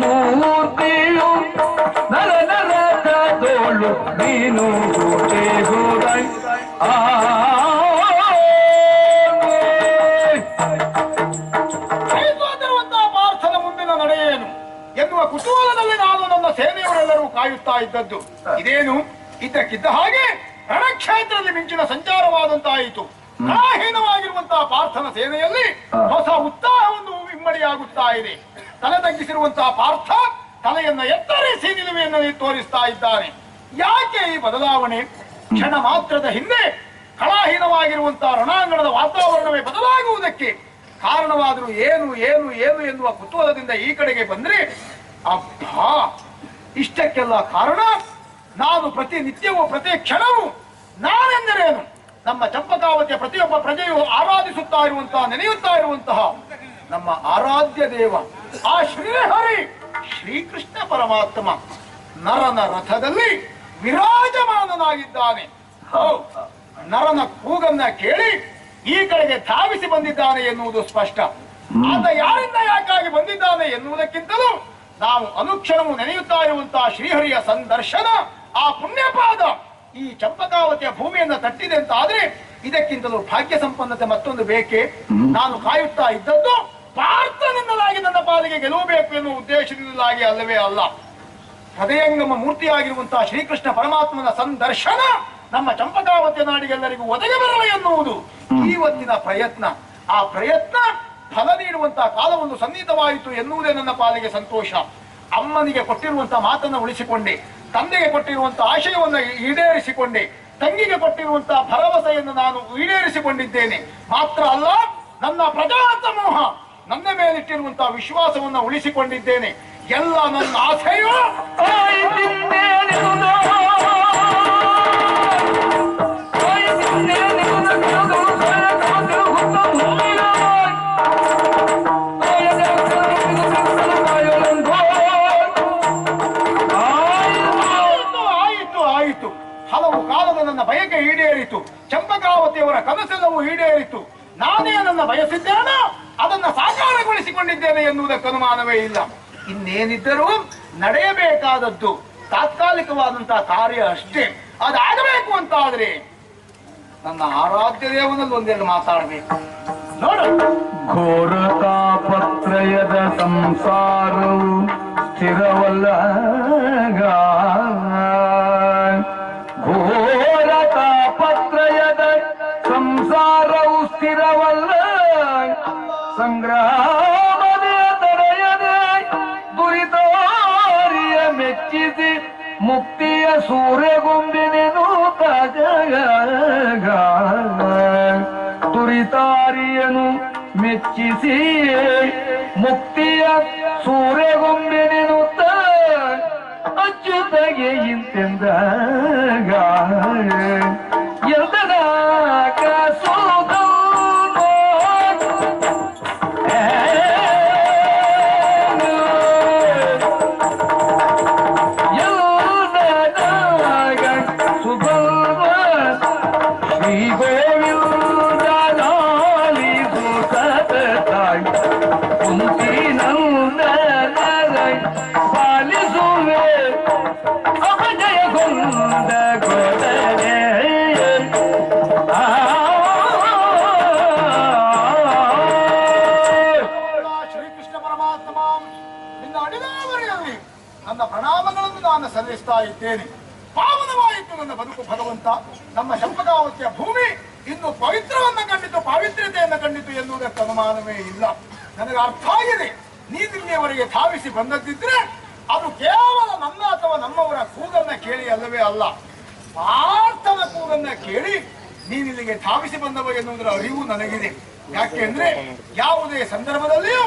ಮೂರ್ತಿಯು ನರ ನರ ತೋಳು ನೀನು ಹೋದೆ ಹೋದೈ ಆ ಸೇನೆಯವರೆಲ್ಲರೂ ಕಾಯುತ್ತಾ ಇದ್ದದ್ದು. ಇದೇನು? ಇದ್ದಕ್ಕಿದ್ದ ಹಾಗೆ ರಣಕ್ಷೇತ್ರದಲ್ಲಿ ಮಿಂಚಿನ ಸಂಚಾರವಾದಂತಾಯಿತು. ಕಲಾಹೀನವಾಗಿರುವಂತಹ ಪಾರ್ಥನ ಸೇನೆಯಲ್ಲಿ ಹೊಸ ಉತ್ಸಾಹವನ್ನು ಇಮ್ಮಡಿಯಾಗುತ್ತಾ ಇದೆ. ತಲೆ ತಗ್ಗಿಸಿರುವಂತಹ ಪಾರ್ಥ ತಲೆಯನ್ನ ಎತ್ತರಿಸಿ ನಿಲುವೆಯನ್ನು ತೋರಿಸ್ತಾ ಇದ್ದಾನೆ. ಯಾಕೆ ಈ ಬದಲಾವಣೆ? ಕ್ಷಣ ಮಾತ್ರದ ಹಿಂದೆ ಕಲಾಹೀನವಾಗಿರುವಂತಹ ರಣಾಂಗಣದ ವಾತಾವರಣವೇ ಬದಲಾಗುವುದಕ್ಕೆ ಕಾರಣವಾದರೂ ಏನು ಏನು ಏನು ಎನ್ನುವ ಕುತೂಹಲದಿಂದ ಈ ಕಡೆಗೆ ಬಂದ್ರೆ ಅಬ್ಬಾ! ಇಷ್ಟಕ್ಕೆಲ್ಲ ಕಾರಣ? ನಾನು ಪ್ರತಿನಿತ್ಯವೂ ಪ್ರತಿ ಕ್ಷಣವೂ ನಾನೆಂದರೇನು? ನಮ್ಮ ಚಂಪಕಾವತಿಯ ಪ್ರತಿಯೊಬ್ಬ ಪ್ರಜೆಯು ಆರಾಧಿಸುತ್ತಾ ಇರುವಂತಹ, ನೆನೆಯುತ್ತಾ ಇರುವಂತಹ ನಮ್ಮ ಆರಾಧ್ಯ ದೇವ, ಆ ಶ್ರೀಹರಿ ಶ್ರೀಕೃಷ್ಣ ಪರಮಾತ್ಮ ನರನ ರಥದಲ್ಲಿ ವಿರಾಜಮಾನನಾಗಿದ್ದಾನೆ. ನರನ ಕೂಗನ್ನ ಕೇಳಿ ಈ ಕಡೆಗೆ ಧಾವಿಸಿ ಬಂದಿದ್ದಾನೆ ಎನ್ನುವುದು ಸ್ಪಷ್ಟ. ಆತ ಯಾರಿಂದ ಯಾಕಾಗಿ ಬಂದಿದ್ದಾನೆ ಎನ್ನುವುದಕ್ಕಿಂತಲೂ ನಾವು ಅನುಕ್ಷಣವು ನೆನೆಯುತ್ತಾ ಇರುವಂತಹ ಶ್ರೀಹರಿಯ ಸಂದರ್ಶನ ಆ ಪುಣ್ಯಪಾದ ಈ ಚಂಪಕಾವತಿಯ ಭೂಮಿಯನ್ನ ತಟ್ಟಿದೆ ಅಂತ ಆದ್ರೆ ಇದಕ್ಕಿಂತಲೂ ಭಾಗ್ಯ ಸಂಪನ್ನತೆ ಮತ್ತೊಂದು ಬೇಕೆ? ನಾನು ಕಾಯುತ್ತಾ ಇದ್ದದ್ದು ಪಾರ್ಥನೆನ್ನಲಾಗಿ ನನ್ನ ಪಾಲಿಗೆ ಗೆಲ್ಲಬೇಕು ಎನ್ನುವ ಉದ್ದೇಶದಿಂದಲಾಗಿ ಅಲ್ಲವೇ ಅಲ್ಲ. ಹೃದಯಂಗಮ ಮೂರ್ತಿಯಾಗಿರುವಂತಹ ಶ್ರೀಕೃಷ್ಣ ಪರಮಾತ್ಮನ ಸಂದರ್ಶನ ನಮ್ಮ ಚಂಪಕಾವತಿಯ ನಾಡಿಗೆಲ್ಲರಿಗೂ ಒದಗಿ ಬರಲಿ ಎನ್ನುವುದು ಇವತ್ತಿನ ಪ್ರಯತ್ನ. ಆ ಪ್ರಯತ್ನ ಫಲ ನೀಡುವಂತಹ ಕಾಲವೊಂದು ಸನ್ನಿಹಿತವಾಯಿತು ಎನ್ನುವುದೇ ನನ್ನ ಪಾಲಿಗೆ ಸಂತೋಷ. ಅಮ್ಮನಿಗೆ ಕೊಟ್ಟಿರುವಂತಹ ಮಾತನ್ನು ಉಳಿಸಿಕೊಂಡೆ, ತಂದೆಗೆ ಕೊಟ್ಟಿರುವಂತಹ ಆಶಯವನ್ನು ಈಡೇರಿಸಿಕೊಂಡೆ, ತಂಗಿಗೆ ಕೊಟ್ಟಿರುವಂತಹ ಭರವಸೆಯನ್ನು ನಾನು ಈಡೇರಿಸಿಕೊಂಡಿದ್ದೇನೆ. ಮಾತ್ರ ಅಲ್ಲ, ನನ್ನ ಪ್ರಜಾ ಸಮೂಹ ನನ್ನ ಮೇಲಿಟ್ಟಿರುವಂತಹ ವಿಶ್ವಾಸವನ್ನು ಉಳಿಸಿಕೊಂಡಿದ್ದೇನೆ. ಎಲ್ಲ ನನ್ನ ಆಸೆಯು ಕಾಲದ ನನ್ನ ಬಯಕೆ ಈಡೇರಿತು. ಚಂಪಕಾವತಿಯವರ ಕನಸೆಲ್ಲವೂ ಈಡೇರಿತು. ನಾನೇ ನನ್ನ ಬಯಸಿದ್ದೇನೋ ಅದನ್ನ ಸಾಕಾರಗೊಳಿಸಿಕೊಂಡಿದ್ದೇನೆ ಎನ್ನುವುದಕ್ಕೆ ಅನುಮಾನವೇ ಇಲ್ಲ. ಇನ್ನೇನಿದ್ದರೂ ನಡೆಯಬೇಕಾದದ್ದು ತಾತ್ಕಾಲಿಕವಾದಂತಹ ಕಾರ್ಯ ಅಷ್ಟೇ. ಅದಾಗಬೇಕು ಅಂತ ಆದ್ರೆ ನನ್ನ ಆರಾಧ್ಯ ದೇವನಲ್ಲಿ ಒಂದೆರಡು ಮಾತಾಡಬೇಕು. ನೋಡು. ಘೋರ ತಾಪತ್ರಯದ ಸಂಸಾರವು ಸ್ಥಿರವಲ್ಲ. ಸಂಗ್ರಾಮದ ತಡೆಯದೆ ದುರಿತಾರಿಯ ಮೆಚ್ಚಿಸಿ ಮುಕ್ತಿಯ ಸೂರ್ಯಗುಂಬಿನೆನು ತಜಗ ತುರಿತಾರಿಯನು ಮೆಚ್ಚಿಸಿ ಮುಕ್ತಿಯ ಸೂರ್ಯಗೊಂಬೆನೆನುತ್ತ ಅಚ್ಚುತಗೆ ಇಂತೆಂದಾಗ ಪ್ರಣಾಮಗಳನ್ನು ನಾನು ಸಲ್ಲಿಸ್ತಾ ಇದ್ದೇನೆ. ಪಾವನವಾಯಿತು ನನ್ನ ಬದುಕು ಭಗವಂತ. ನಮ್ಮ ಚಂಪಕಾವತಿಯ ಭೂಮಿ ಇನ್ನು ಪವಿತ್ರವನ್ನ ಕಂಡಿತು, ಪಾವಿತ್ರ್ಯತೆಯನ್ನು ಕಂಡಿತು ಎನ್ನುವುದಕ್ಕೆ ಅನುಮಾನವೇ ಇಲ್ಲ. ನನಗೆ ಅರ್ಥ ಆಗಿದೆ. ನೀನಿಲ್ಲಿಯವರೆಗೆ ಧಾವಿಸಿ ಬಂದದ್ದಿದ್ರೆ ಅದು ಕೇವಲ ನನ್ನ ಅಥವಾ ನಮ್ಮವರ ಕೂಗನ್ನ ಕೇಳಿ ಅಲ್ಲವೇ ಅಲ್ಲ. ಪಾರ್ಥನ ಕೂಗನ್ನ ಕೇಳಿ ನೀನಿಲ್ಲಿಗೆ ಧಾವಿಸಿ ಬಂದವ ಎನ್ನುವುದರ ಅರಿವು ನನಗಿದೆ. ಯಾಕೆಂದ್ರೆ ಯಾವುದೇ ಸಂದರ್ಭದಲ್ಲಿಯೂ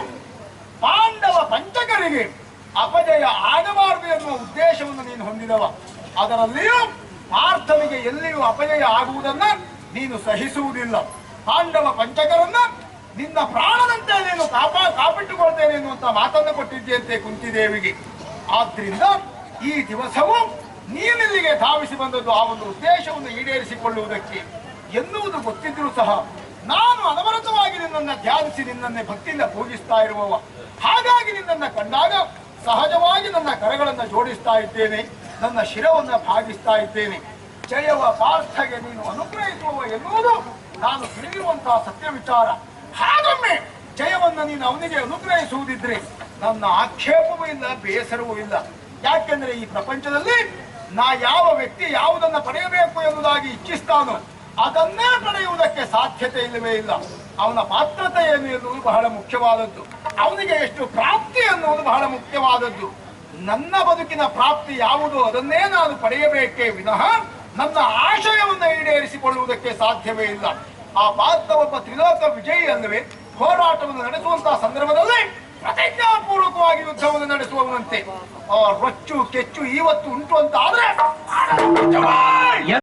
ಪಾಂಡವ ಪಂಚಕರಿಗೆ ಅಪಜಯ ಆಗಬಾರದು ಎನ್ನುವ ಉದ್ದೇಶವನ್ನು ನೀನು ಹೊಂದಿದವ. ಅದರಲ್ಲಿಯೂ ಪಾರ್ಥನಿಗೆ ಎಲ್ಲಿಯೂ ಅಪಜಯ ಆಗುವುದನ್ನ ನೀನು ಸಹಿಸುವುದಿಲ್ಲ. ಪಾಂಡವ ಪಂಚಕರನ್ನ ನಿನ್ನ ಪ್ರಾಣದಂತೆ ನೀನು ಕಾಪಾ, ಕಾಪಿಟ್ಟುಕೊಳ್ತೇನೆ ಎನ್ನುವಂತ ಮಾತನ್ನು ಕೊಟ್ಟಿದ್ದೀಯಂತೆ ಕುಂತಿದೇವಿಗೆ. ಆದ್ರಿಂದ ಈ ದಿವಸವು ನೀನಿಲ್ಲಿಗೆ ಧಾವಿಸಿ ಬಂದದ್ದು ಆ ಒಂದು ಉದ್ದೇಶವನ್ನು ಈಡೇರಿಸಿಕೊಳ್ಳುವುದಕ್ಕೆ. ಎನ್ನುವುದು ಗೊತ್ತಿದ್ರೂ ಸಹ ನಾನು ಅನವರತವಾಗಿ ನಿನ್ನನ್ನು ಧ್ಯಾನಿಸಿ ನಿನ್ನನ್ನೇ ಭಕ್ತಿಯಿಂದ ಪೂಜಿಸ್ತಾ ಇರುವವ. ಹಾಗಾಗಿ ನಿನ್ನನ್ನು ಕಂಡಾಗ ಸಹಜವಾಗಿ ನನ್ನ ಕರಗಳನ್ನು ಜೋಡಿಸ್ತಾ ಇದ್ದೇನೆ, ನನ್ನ ಶಿರವನ್ನು ಭಾಗಿಸ್ತಾ ಇದ್ದೇನೆ. ಜಯವ ಪಾರ್ಥಗೆ ನೀನು ಅನುಗ್ರಹಿಸುವ ಎನ್ನುವುದು ನಾನು ತಿಳಿದಿರುವಂತಹ ಸತ್ಯ ವಿಚಾರ. ಹಾಗೊಮ್ಮೆ ಜಯವನ್ನು ನೀನು ಅವನಿಗೆ ಅನುಗ್ರಹಿಸುವುದಿದ್ರೆ ನನ್ನ ಆಕ್ಷೇಪವೂ ಇಲ್ಲ, ಬೇಸರವೂ ಇಲ್ಲ. ಯಾಕೆಂದ್ರೆ ಈ ಪ್ರಪಂಚದಲ್ಲಿ ನಾ ಯಾವ ವ್ಯಕ್ತಿ ಯಾವುದನ್ನು ಪಡೆಯಬೇಕು ಎಂಬುದಾಗಿ ಇಚ್ಛಿಸ್ತಾನೋ ಅದನ್ನೇ ಪಡೆಯುವುದಕ್ಕೆ ಸಾಧ್ಯತೆ ಇಲ್ಲವೇ ಇಲ್ಲ. ಅವನ ಪಾತ್ರತೆ ಏನು ಎನ್ನುವುದು ಬಹಳ ಮುಖ್ಯವಾದದ್ದು. ಅವನಿಗೆ ಎಷ್ಟು ಪ್ರಾಪ್ತಿ ಅನ್ನೋದು ಬಹಳ ಮುಖ್ಯವಾದದ್ದು. ನನ್ನ ಬದುಕಿನ ಪ್ರಾಪ್ತಿ ಯಾವುದು ಅದನ್ನೇ ನಾನು ಪಡೆಯಬೇಕೇ ವಿನಃ ನನ್ನ ಆಶಯವನ್ನು ಈಡೇರಿಸಿಕೊಳ್ಳುವುದಕ್ಕೆ ಸಾಧ್ಯವೇ ಇಲ್ಲ. ಆ ಪಾತ್ರ ಒಬ್ಬ ತ್ರಿಲೋಕ ವಿಜಯಿ ಅಲ್ಲವೇ? ಹೋರಾಟವನ್ನು ನಡೆಸುವಂತಹ ಸಂದರ್ಭದಲ್ಲಿ ಪ್ರತಿಜ್ಞಾಪೂರ್ವಕವಾಗಿ ಯುದ್ಧವನ್ನು ನಡೆಸುವವನಂತೆ. ರೊಚ್ಚು ಕೆಚ್ಚು ಇವತ್ತು ಉಂಟು ಅಂತ ಆದ್ರೆ